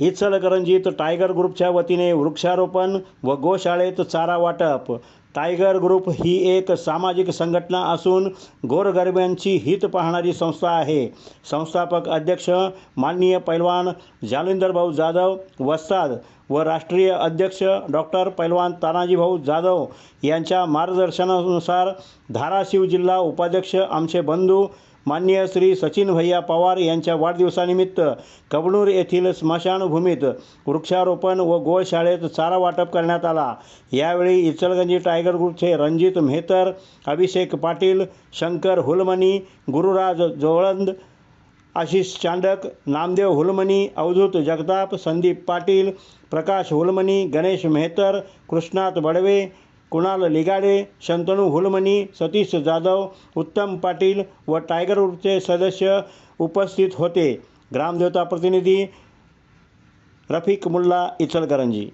इचलकरंजीत टायगर ग्रुपच्या वतीने वृक्षारोपण व गोशाळेत चारा वाटप. टायगर ग्रुप ही एक सामाजिक संघटना असून गोरगरिबांची हित पाहणारी संस्था आहे. संस्थापक अध्यक्ष माननीय पैलवान जालिंदर भाऊ जाधव वस्ताद व राष्ट्रीय अध्यक्ष डॉक्टर पैलवान तानाजीभाऊ जाधव यांच्या मार्गदर्शनानुसार धाराशिव जिल्हा उपाध्यक्ष आमचे बंधू माननीय श्री सचिन भैया पवार यांच्या वाढदिवसानिमित्त कबनूर येथील स्मशानभूमीत वृक्षारोपण व गोशाळेत चारा वाटप करण्यात आला. यावेळी इचलगंजी टायगर ग्रुपचे रणजित मेहतर अभिषेक पाटील शंकर हुलमणी गुरुराज जोळंद आशिष चांडक नामदेव हुलमणी अवधूत जगताप संदीप पाटील प्रकाश हुलमणी गणेश मेहतर कृष्णात बडवे कुणाल लिगाडे शंतनू हुलमणी सतीश जाधव उत्तम पाटील व टायगर ग्रुपचे सदस्य उपस्थित होते. ग्रामदेवता प्रतिनिधी रफिक मुल्ला इचलकरंजी.